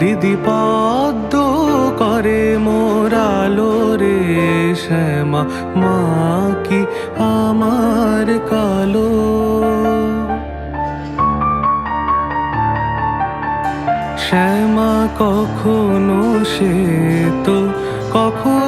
হৃদি পদ্ম করে মোরালো রে শ্যামা, মা কি আমার কালো? শ্যামা, কখনো সে তো কখনো